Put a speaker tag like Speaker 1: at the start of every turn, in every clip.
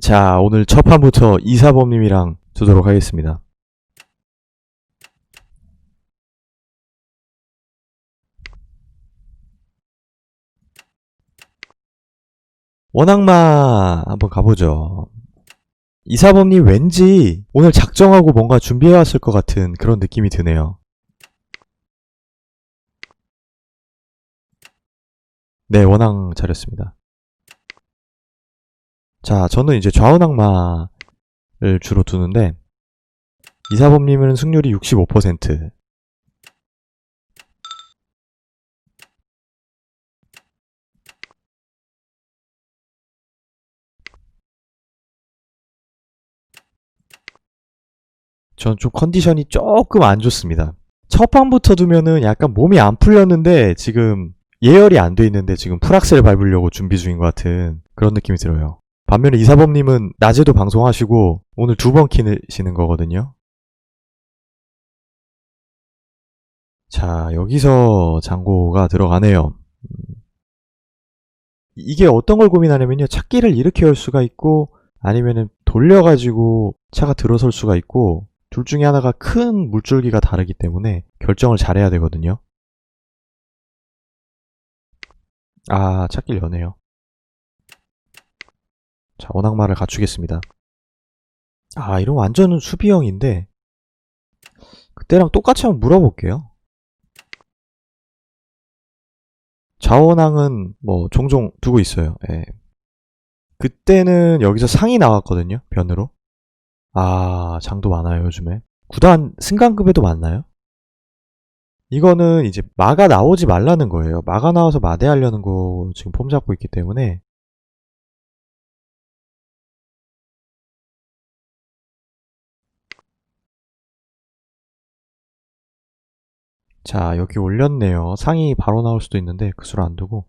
Speaker 1: 자, 오늘 첫 판부터 이사범님이랑 두도록 하겠습니다. 원악마 한번 가보죠. 이사범님 왠지 오늘 작정하고 뭔가 준비해왔을 것 같은 그런 느낌이 드네요. 네, 원앙 잘했습니다. 자, 저는 이제 좌우낙마를 주로 두는데, 이사범님은 승률이 65%. 전좀 컨디션이 조금 안 좋습니다. 첫 판부터 두면은 약간 몸이 안 풀렸는데 지금 예열이 안 돼 있는데 지금 풀악셀 밟으려고 준비 중인 것 같은 그런 느낌이 들어요. 반면에 이사범님은 낮에도 방송하시고 오늘 두 번 키시는 거거든요. 자, 여기서 장고가 들어가네요. 음. 이게 어떤 걸 고민하냐면요. 찾기를 이렇게 열 수가 있고 아니면은 돌려가지고 차가 들어설 수가 있고 둘 중에 하나가 큰 물줄기가 다르기 때문에 결정을 잘해야 되거든요. 아, 찾길 여네요. 자, 원악마를 갖추겠습니다. 아, 이런 완전은 수비형인데, 그때랑 똑같이 한번 물어볼게요. 좌원항은 뭐 종종 두고 있어요. 예. 그때는 여기서 상이 나왔거든요. 변으로. 아, 장도 많아요, 요즘에. 구단 승강급에도 많나요? 이거는 이제 마가 나오지 말라는 거예요. 마가 나와서 마대하려는 거 지금 폼 잡고 있기 때문에 자, 여기 올렸네요. 상이 바로 나올 수도 있는데 그 수를 안 두고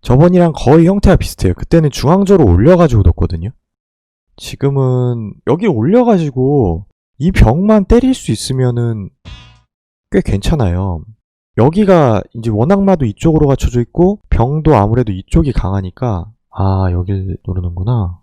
Speaker 1: 저번이랑 거의 형태가 비슷해요. 그때는 중앙조로 올려가지고 뒀거든요. 지금은 여기 올려가지고 이 벽만 때릴 수 있으면은 꽤 괜찮아요. 여기가 이제 원악마도 이쪽으로 갖춰져 있고 병도 아무래도 이쪽이 강하니까 아 여길 노르는구나.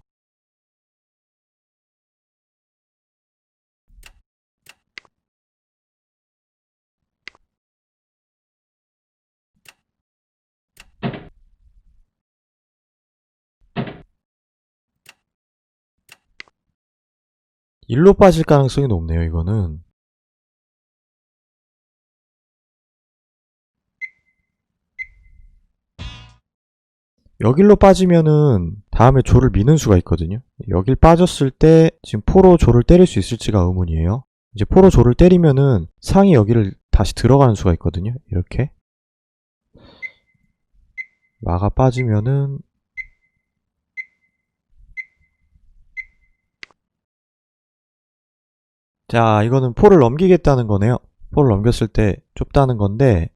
Speaker 1: 일로 빠질 가능성이 높네요, 이거는. 여길로 빠지면은 다음에 조를 미는 수가 있거든요. 여길 빠졌을 때 지금 포로 조를 때릴 수 있을지가 의문이에요. 이제 포로 조를 때리면은 상이 여기를 다시 들어가는 수가 있거든요. 이렇게. 마가 빠지면은 자, 이거는 포를 넘기겠다는 거네요. 포를 넘겼을 때 좁다는 건데,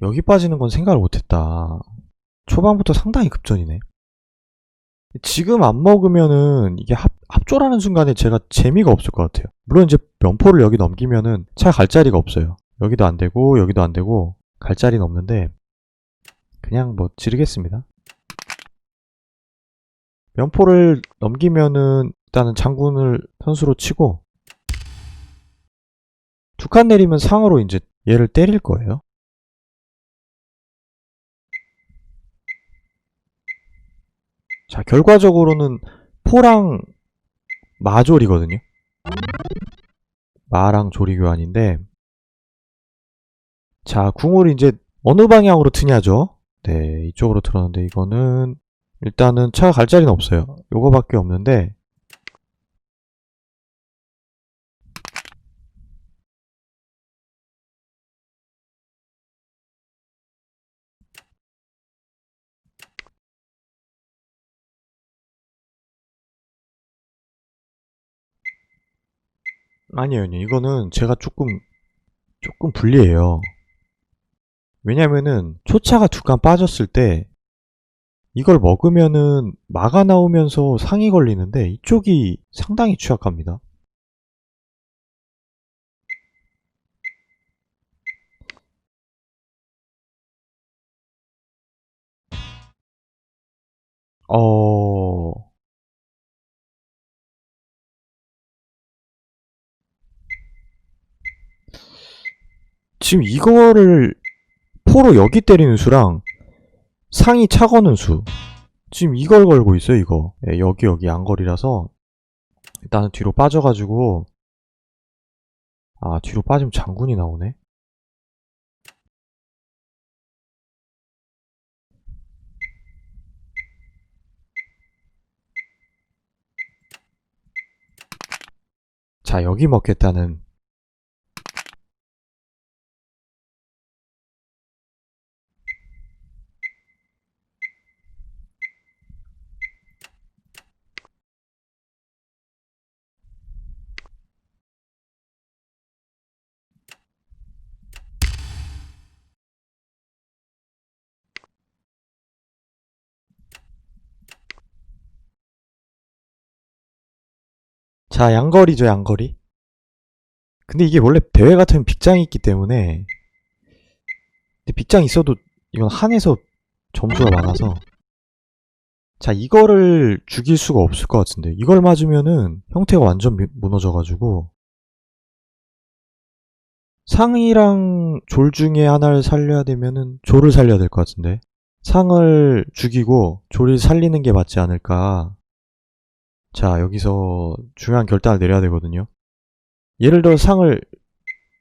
Speaker 1: 여기 빠지는 건 생각을 못했다. 초반부터 상당히 급전이네. 지금 안 먹으면은 이게 합, 합조라는 순간에 제가 재미가 없을 것 같아요. 물론 이제 면포를 여기 넘기면은 차 갈 자리가 없어요. 여기도 안 되고, 여기도 안 되고, 갈 자리는 없는데, 그냥 뭐 지르겠습니다. 면포를 넘기면은 일단은 장군을 선수로 치고 두 칸 내리면 상으로 이제 얘를 때릴 거예요. 자, 결과적으로는 포랑 마졸이거든요. 마랑 조리 교환인데 자, 궁을 이제 어느 방향으로 트냐죠? 네, 이쪽으로 틀었는데 이거는 일단은 차가 갈 자리는 없어요. 요거밖에 없는데 아니에요, 아니에요. 이거는 제가 조금, 조금 불리해요. 왜냐면은 초차가 두 칸 빠졌을 때 이걸 먹으면은 마가 나오면서 상이 걸리는데 이쪽이 상당히 취약합니다. 어... 지금 이거를 포로 여기 때리는 수랑 상이 차 거는 수. 지금 이걸 걸고 있어요 이거. 예, 여기 여기 양거리라서. 일단은 뒤로 빠져가지고. 아 뒤로 빠지면 장군이 나오네. 자 여기 먹겠다는 자, 양거리죠, 양거리. 근데 이게 원래 대회 같으면 빅장이 있기 때문에 근데 빅장 있어도 이건 한에서 점수가 많아서 자, 이거를 죽일 수가 없을 것 같은데 이걸 맞으면은 형태가 완전 미- 무너져가지고 상이랑 졸 중에 하나를 살려야 되면은 졸을 살려야 될 것 같은데 상을 죽이고 졸을 살리는 게 맞지 않을까 자, 여기서 중요한 결단을 내려야 되거든요. 예를 들어 상을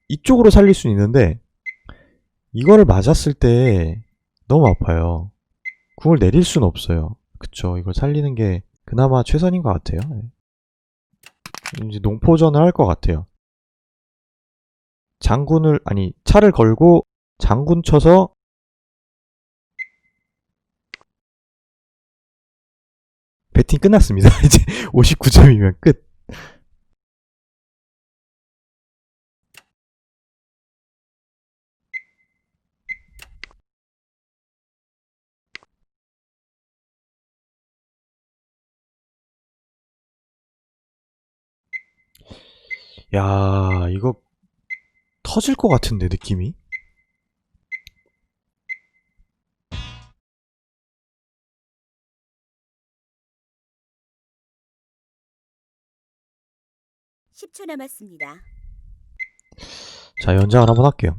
Speaker 1: 이쪽으로 살릴 수는 있는데 이거를 맞았을 때 너무 아파요. 궁을 내릴 수는 없어요. 그쵸. 이걸 살리는 게 그나마 최선인 것 같아요. 네. 이제 농포전을 할 것 같아요. 장군을, 아니, 차를 걸고 장군 쳐서 배팅 끝났습니다. 이제 59점이면 끝. 야, 이거 터질 것 같은데, 느낌이?
Speaker 2: 십초 남았습니다.
Speaker 1: 자, 연장을 한번 할게요.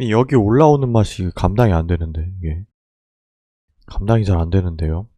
Speaker 1: 이 여기 올라오는 맛이 감당이 안 되는데, 이게. 감당이 잘 안 되는데요.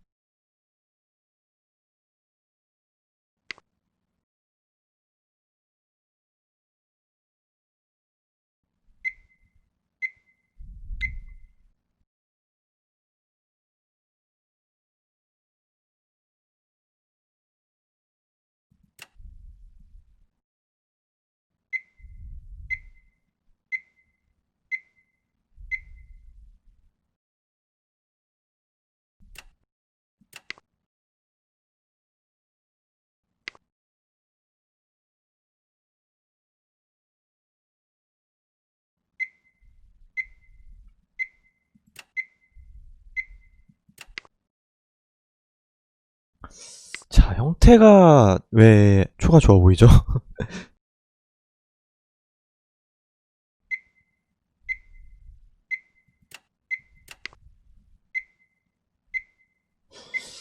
Speaker 1: 자, 형태가 왜 초가 좋아 보이죠?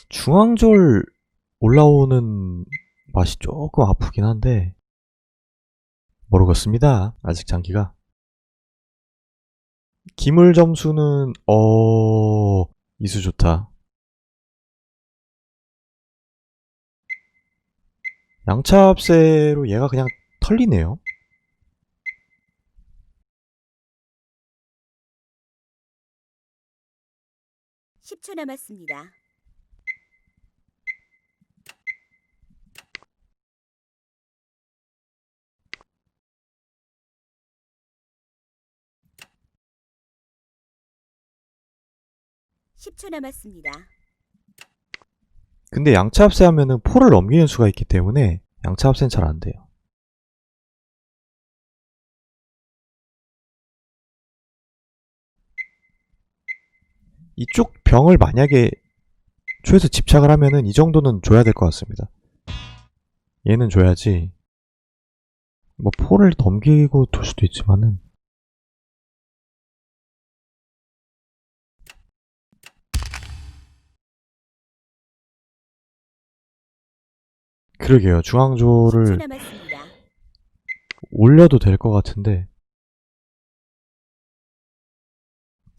Speaker 1: 중앙졸 올라오는 맛이 조금 아프긴 한데 모르겠습니다. 아직 장기가. 기물 점수는 어 이수 좋다. 양차 합세로 얘가 그냥 털리네요.
Speaker 2: 10초 남았습니다. 10초 남았습니다.
Speaker 1: 근데 양차 합세 하면은 포를 넘기는 수가 있기 때문에 양차 합세는 잘 안 돼요. 이쪽 병을 만약에 초에서 집착을 하면은 이 정도는 줘야 될 것 같습니다. 얘는 줘야지. 뭐 포를 넘기고 둘 수도 있지만은 그러게요.
Speaker 2: 10초
Speaker 1: 중앙조를. 올려도 될 것 같은데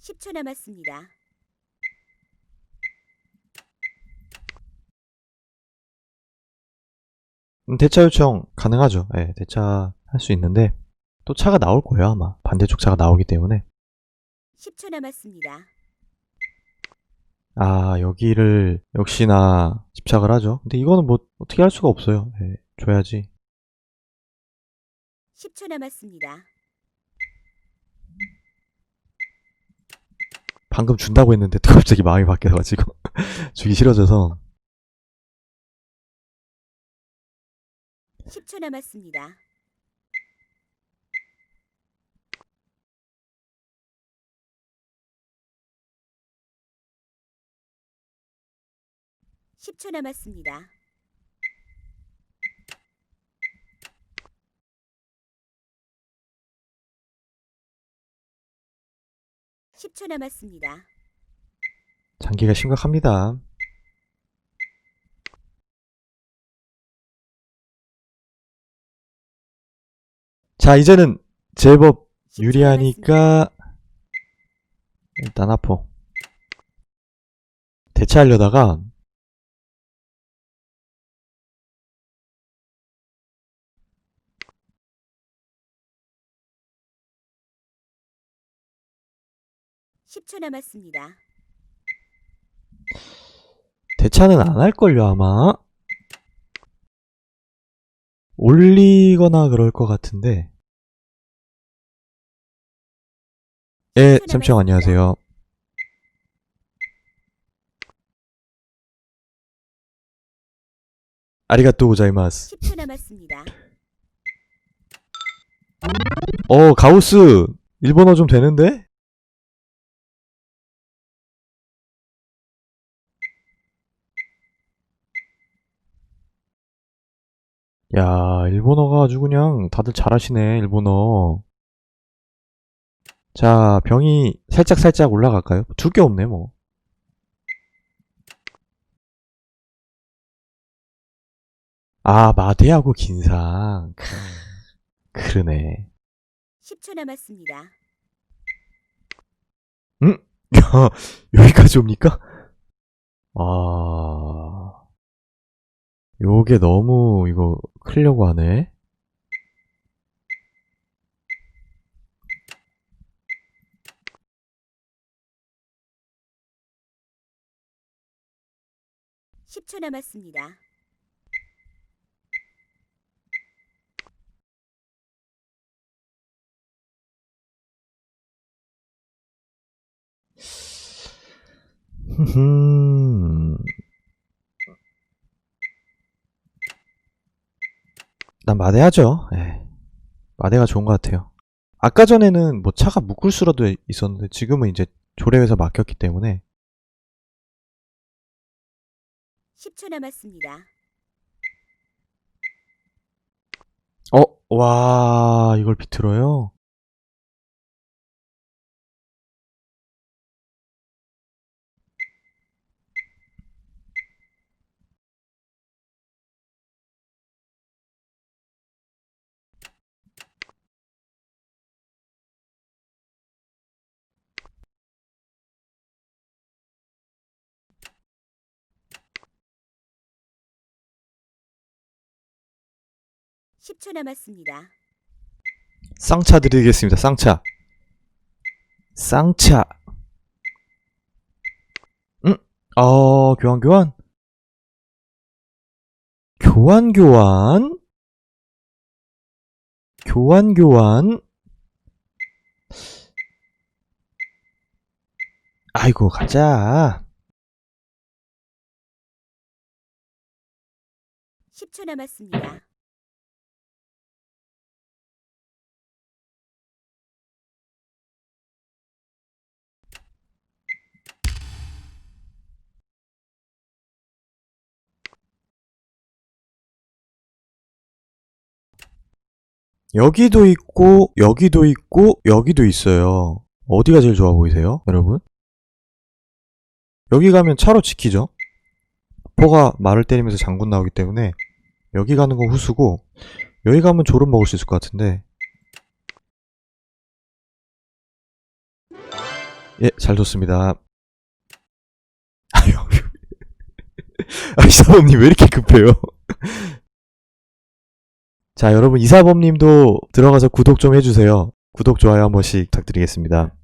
Speaker 2: 10초 남았습니다.
Speaker 1: 음, 대차 요청 가능하죠. 예, 대차 할 수 있는데 또 차가 나올 거예요, 아마. 반대쪽 차가 나오기 때문에.
Speaker 2: 10초 남았습니다.
Speaker 1: 아, 여기를 역시나 집착을 하죠. 근데 이거는 뭐 어떻게 할 수가 없어요. 예, 줘야지.
Speaker 2: 10초 남았습니다.
Speaker 1: 방금 준다고 했는데 또 갑자기 마음이 바뀌어가지고 주기 싫어져서
Speaker 2: 10초 남았습니다. (10초) 남았습니다. (10초) 남았습니다.
Speaker 1: 장기가 심각합니다. 자, 이제는 제법
Speaker 2: 10초 남았습니다.
Speaker 1: 유리하니까 일단 아포 대체하려다가
Speaker 2: (10초) 남았습니다.
Speaker 1: 대차는 안 할걸요 아마 올리거나 그럴 것 같은데 예
Speaker 2: 10초
Speaker 1: 챔청
Speaker 2: 남았습니다.
Speaker 1: 안녕하세요 아리가또 고자이마스
Speaker 2: 10초 남았습니다.
Speaker 1: 어 가우스 일본어 좀 되는데? 야 일본어가 아주 그냥 다들 잘하시네 일본어 자 병이 살짝 살짝 올라갈까요? 두 개 없네 뭐 아, 마대하고 긴상. 크, 그러네.
Speaker 2: 10초 남았습니다.
Speaker 1: 야, 여기까지 옵니까? 아, 요게 너무 이거 크려고 하네.
Speaker 2: (10초) 남았습니다.
Speaker 1: 흠. 난 마대하죠. 예. 마대가 좋은 것 같아요. 아까 전에는 뭐 차가 묶을 수라도 있었는데 지금은 이제 조례에서 막혔기 때문에
Speaker 2: 10초 남았습니다.
Speaker 1: 어, 와, 이걸 비틀어요?
Speaker 2: (10초) 남았습니다.
Speaker 1: 쌍차 드리겠습니다. 쌍차. 쌍차. 응? 어, 교환, 교환? 교환, 교환? 교환, 교환? 아, 아이고, 가자.
Speaker 2: 10초 남았습니다.
Speaker 1: 여기도 있고, 여기도 있고, 여기도 있어요. 어디가 제일 좋아 보이세요, 여러분? 여기 가면 차로 지키죠? 포가 말을 때리면서 장군 나오기 때문에 여기 가는 건 후수고 여기 가면 졸음 먹을 수 있을 것 같은데 예, 잘 뒀습니다. 아유, 아, 이 사범님 왜 이렇게 급해요? 자, 여러분 이사범님도 들어가서 구독 좀 해주세요. 구독, 좋아요 한 번씩 부탁드리겠습니다.